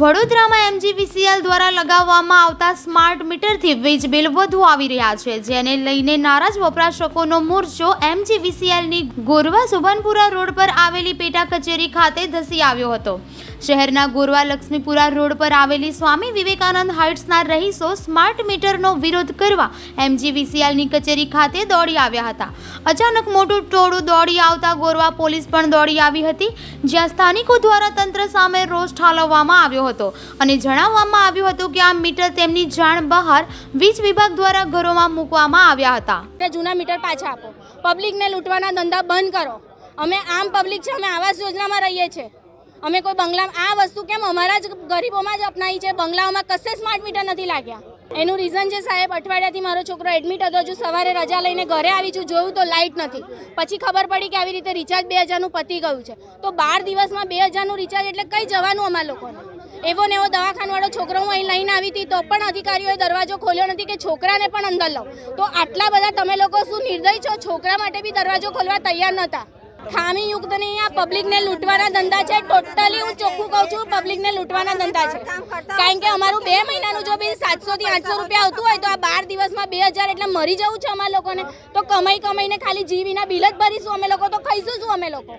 વડોદરામાં એમજીવીસીએલ દ્વારા લગાવવામાં આવતા સ્માર્ટ મીટરથી વીજ બિલ વધુ આવી રહ્યા છે, જેને લઈને નારાજ વપરાશકોનો મોરચો એમજીવીસીએલની ગોરવા સુભાનપુરા રોડ પર આવેલી પેટા કચેરી ખાતે ધસી આવ્યો હતો. શહેરના ગોરવા લક્ષ્મીપુરા રોડ પર આવેલી સ્વામી વિવેકાનંદ હાઇટ્સના રહીશો સ્માર્ટ મીટરનો વિરોધ કરવા એમજીવીસીએલની કચેરી ખાતે દોડી આવ્યા હતા. અચાનક મોટું ટોળું દોડી આવતા ગોરવા પોલીસ પણ દોડી આવી હતી, જ્યાં સ્થાનિકો દ્વારા તંત્ર સામે રોષ ઠાલવવામાં આવ્યો હતો અને જણાવવામાં આવ્યું હતું કે આ મીટર તેમની જાણ બહાર વીજ વિભાગ દ્વારા ઘરોમાં મૂકવામાં આવ્યા હતા. જૂના મીટર પાછા આપો. પબ્લિકને લૂંટવાના ધંધા બંધ કરો. અમે આમ પબ્લિક છે, અમે આવાસ યોજનામાં રહીએ છીએ. અમે કોઈ બંગલા આ વસ્તુ કેમ અમારા જ ગરીબોમાં જ અપનાવી છે? બંગલાઓમાં કશે સ્માર્ટ મીટર નથી લાગ્યા. એનું રીઝન છે સાહેબ, અઠવાડિયાથી મારો છોકરો એડમિટ હતો, હજુ સવારે રજા લઈને ઘરે આવી છું, જોયું તો લાઇટ નથી. પછી ખબર પડી કે આવી રીતે રિચાર્જ બે હજારનું પતી ગયું છે. તો બાર દિવસમાં બે હજારનું રિચાર્જ એટલે કઈ જવાનું અમારા લોકોને? એવો ને એવો દવાખાનવાળો છોકરો હું અહીં લઈને આવી હતી, તો પણ અધિકારીઓએ દરવાજો ખોલ્યો નથી કે છોકરાને પણ અંદર લો તો આટલા બધા તમે લોકો શું નિર્દય છો? છોકરા માટે બી દરવાજો ખોલવા તૈયાર નહોતા. ખામી યુક્ત નહીં આ પબ્લિકને લૂંટવાના ધંધા છે. ટોટલી હું ચોખ્ખું કહું છું પબ્લિકને લૂંટવાના ધંધા છે. કારણ કે અમારું બે મહિનાનું જો બિલ સાતસો થી આઠસો રૂપિયા આવતું હોય તો આ બાર દિવસમાં બે હજાર એટલે મરી જવું છે અમારા લોકોને. તો કમાઈ કમાઈને ખાલી જીવીના બિલ જ ભરીશું અમે લોકો તો ખાઈશું શું અમે લોકો?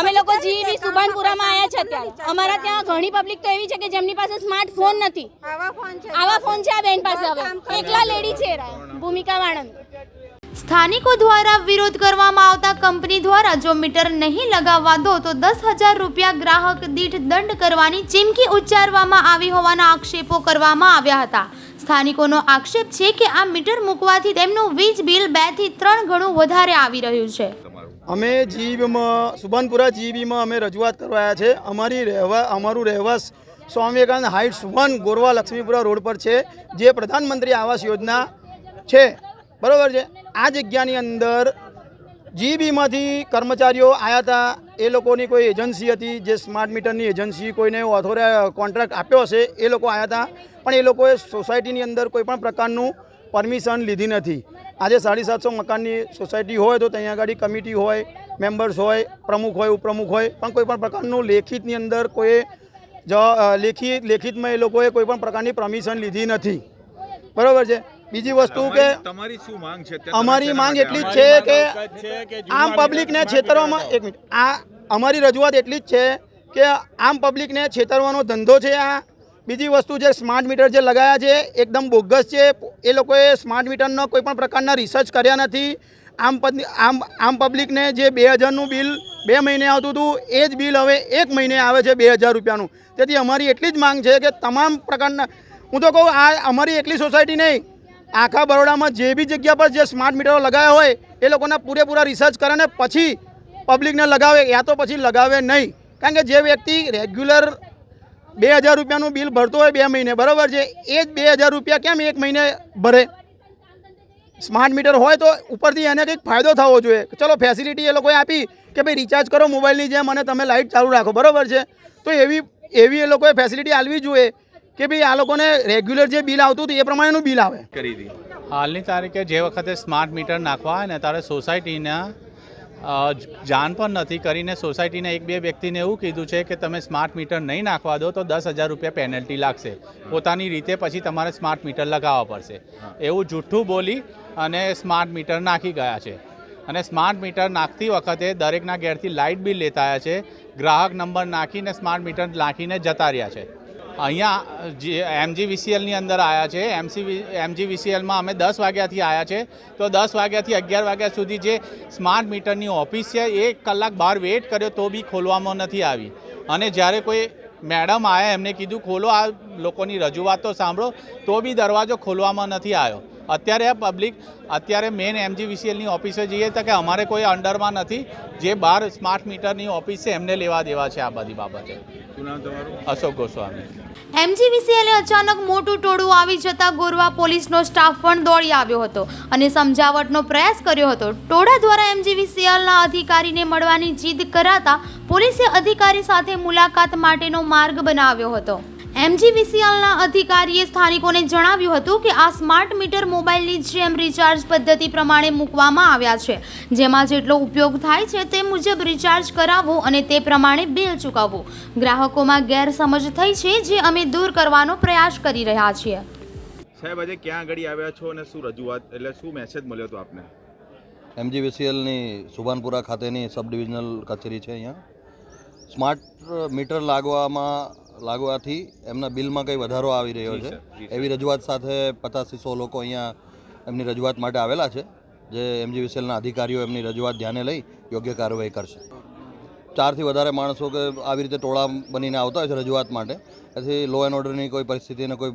અમે લોકો જીવી સુભાનપુરામાં આવ્યા છે અત્યારે. અમારા ત્યાં ઘણી પબ્લિક તો એવી છે કે જેમની પાસે સ્માર્ટફોન નથી. આવા ફોન છે. આ બેન પાસે હવે. એકલા લેડી છે ભૂમિકા વાળંદ. સ્થાનિકો દ્વારા વિરોધ કરવામાં આવતા કંપની દ્વારા જો મીટર નહીં લગાવવા દો, તો દસ હજાર રૂપિયા ગ્રાહક દીઠ દંડ કરવાની ચીમકી ઉચ્ચારવામાં આવી હોવાના આક્ષેપો કરવામાં આવ્યા હતા. સ્થાનિકોનો આક્ષેપ છે કે આ મીટર મૂકવાથી તેમનું વીજ બિલ બેથી ત્રણ ગણું વધારે આવી રહ્યું છે. અમે જીબીમાં, સુભાનપુરા જીબીમાં અમે રજૂઆત કરવાયા છે. અમારી રહેવા, અમારું રહેવાસ Swami Vivekanand heights one Gorwa Laxmipura road પર છે, જે પ્રધાનમંત્રી આવાસ યોજના છે. બરાબર છે? આ જગ્યાની અંદર જીબીમાંથી કર્મચારીઓ આવ્યા હતા એ લોકોની કોઈ એજન્સી હતી જે સ્માર્ટ મીટરની એજન્સી કોઈને ઓથોરે કોન્ટ્રાક્ટ આપ્યો હશે, એ લોકો આવ્યા હતા પણ એ લોકોએ સોસાયટીની અંદર કોઈ પણ પ્રકારનું પરમિશન લીધી નથી. આજે સાડી સાતસો મકાનની સોસાયટી હોય તો ત્યાં આગળ કમિટી હોય, મેમ્બર્સ હોય, પ્રમુખ હોય, ઉપપ્રમુખ હોય, પણ કોઈ પણ પ્રકારનું લેખિતની અંદર કોઈ લેખિત, લેખિતમાં એ લોકોએ કોઈ પણ પ્રકારની પરમિશન લીધી નથી. બરાબર છે? બીજી વસ્તુ કે તમારી- શું માંગ છે? અમારી માંગ એટલી જ છે કે આમ પબ્લિકને છેતરવામાં એક મિનિટ. આ અમારી રજૂઆત એટલી જ છે કે આમ પબ્લિકને છેતરવાનો ધંધો છે આ. બીજી વસ્તુ જે સ્માર્ટ મીટર જે લગાયા છે એકદમ બોગસ છે. એ લોકોએ સ્માર્ટ મીટરનો કોઈ પણ પ્રકારના રિસર્ચ કર્યા નથી. આમ આમ આમ પબ્લિકને જે બે હજારનું બિલ બે મહિને આવતું હતું એ જ બિલ હવે એક મહિને આવે છે બે હજાર રૂપિયાનું. તેથી અમારી એટલી જ માંગ છે કે તમામ પ્રકારના હું તો કહું આ અમારી એકલી સોસાયટી નહીં. આખા બરોડામાં જે બી જગ્યા પર જે સ્માર્ટ મીટરો લગાવ્યા હોય, એ લોકોના પૂરેપૂરા રિસર્ચ કરે ને પછી પબ્લિકને લગાવે, યા તો પછી લગાવે નહીં. કારણ કે જે વ્યક્તિ રેગ્યુલર બે હજાર રૂપિયાનું બિલ ભરતો હોય બે મહિને, બરાબર છે? એ જ બે હજાર રૂપિયા કેમ એક મહિને ભરે? સ્માર્ટ મીટર હોય તો ઉપરથી એને કંઈક ફાયદો થવો જોઈએ. ચલો ફેસિલિટી એ લોકોએ આપી કે ભાઈ રિચાર્જ કરો મોબાઈલની જેમ અને તમે લાઇટ ચાલુ રાખો. બરાબર છે? તો એવી એવી એ લોકોએ ફેસિલિટી આપવી જોઈએ. કે ભાઈ આ લોકોને રેગ્યુલર જે બિલ આવતું હતું એ પ્રમાણેનું બિલ આવે. કરી હતી હાલની તારીખે જે વખતે સ્માર્ટ મીટર નાખવા હોય ને ત્યારે સોસાયટીના જાણ પણ નથી કરીને સોસાયટીના એક બે વ્યક્તિને એવું કીધું છે કે તમે સ્માર્ટ મીટર નહીં નાખવા દો તો દસ હજાર રૂપિયા પેનલ્ટી લાગશે. પોતાની રીતે પછી તમારે સ્માર્ટ મીટર લગાવવા પડશે. એવું જૂઠું બોલી અને સ્માર્ટ મીટર નાખી ગયા છે. અને સ્માર્ટ મીટર નાખતી વખતે દરેકના ઘેરથી લાઇટ બિલ લેતા આવ્યા છે. ગ્રાહક નંબર નાખીને સ્માર્ટ મીટર નાખીને જતા રહ્યા છે. અહીંયા જે એમજીવીસીએલની અંદર આવ્યા છે. એમસી એમજીવીસીએલમાં અમે દસ વાગ્યાથી આવ્યા છે. તો દસ વાગ્યાથી અગિયાર વાગ્યા સુધી જે સ્માર્ટ મીટરની ઓફિસ છે એક કલાક બહાર વેઇટ કર્યો તો બી ખોલવામાં નથી આવી. અને જ્યારે કોઈ મેડમ આવ્યા એમને કીધું, ખોલો આ લોકોની રજૂઆત સાંભળો. તો બી દરવાજો ખોલવામાં નથી આવ્યો. અત્યારે આ પબ્લિક, અત્યારે મેન એમજીવીસીએલની ઓફિસે જઈએ તો કે અમારે કોઈ અંડરમાં નથી. જે બહાર સ્માર્ટ મીટરની ઓફિસ છે, એમને લેવા દેવા છે આ બધી બાબતે. અશોક ગોસ્વામી. એમજીવીસીએલે અચાનક મોટું ટોળું આવી જતા ગોરવા પોલીસનો સ્ટાફ પણ દોડી આવ્યો હતો અને સમજાવટનો પ્રયાસ કર્યો હતો. ટોળા દ્વારા એમજીવીસીએલના અધિકારીને મળવાની જીદ કરાતા પોલીસે અધિકારી સાથે મુલાકાત માટેનો માર્ગ બનાવ્યો હતો. એમજીવીસીએલના અધિકારીએ સ્થાનિકોને જણાવ્યું હતું કે આ સ્માર્ટ મીટર મોબાઈલની જેમ રિચાર્જ પદ્ધતિ પ્રમાણે મૂકવામાં આવ્યા છે. જેમાં જેટલો ઉપયોગ થાય છે તે મુજબ રિચાર્જ કરાવવું અને તે પ્રમાણે બિલ ચૂકવવું. ગ્રાહકોમાં ગેરસમજ થઈ છે જે અમે દૂર કરવાનો પ્રયાસ કરી રહ્યા છીએ. સાહેબ આજે ક્યાં આગળ આવ્યા છો અને શું રજૂઆત એટલે શું મેસેજ મળ્યો હતો આપને? એમજીવીસીએલની સુભાનપુરા ખાતેની સબ ડિવિઝનલ કચેરી છે અહીંયા. સ્માર્ટ મીટર લાગવામાં લાગવાથી એમના બિલમાં કંઈ વધારો આવી રહ્યો છે. એવી રજૂઆત સાથે પચાસથી સો લોકો અહીંયા એમની રજૂઆત માટે આવેલા છે જે એમજીવીસીએલના અધિકારીઓ એમની રજૂઆત ધ્યાને લઈ યોગ્ય કાર્યવાહી કરશે. ચારથી વધારે માણસો કે આવી રીતે ટોળા બનીને આવતા હોય છે રજૂઆત માટે. એથી લો એન્ડ ઓર્ડરની કોઈ પરિસ્થિતિને કોઈ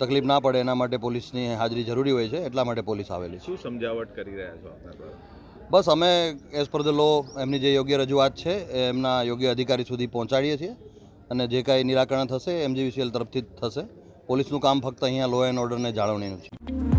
તકલીફ ના પડે એના માટે પોલીસની હાજરી જરૂરી હોય છે એટલા માટે પોલીસ આવેલી છે. શું સમજાવટ કરી રહ્યા છો બસ અમે એઝ પર ધ લો એમની જે યોગ્ય રજૂઆત છે એમના યોગ્ય અધિકારી સુધી પહોંચાડીએ છીએ. અને જે કાંઈ નિરાકરણ થશે એમજીવીસીએલ તરફથી થશે. પોલીસનું કામ ફક્ત અહીંયા લો એન્ડ ઓર્ડરને જાળવણીનું છે.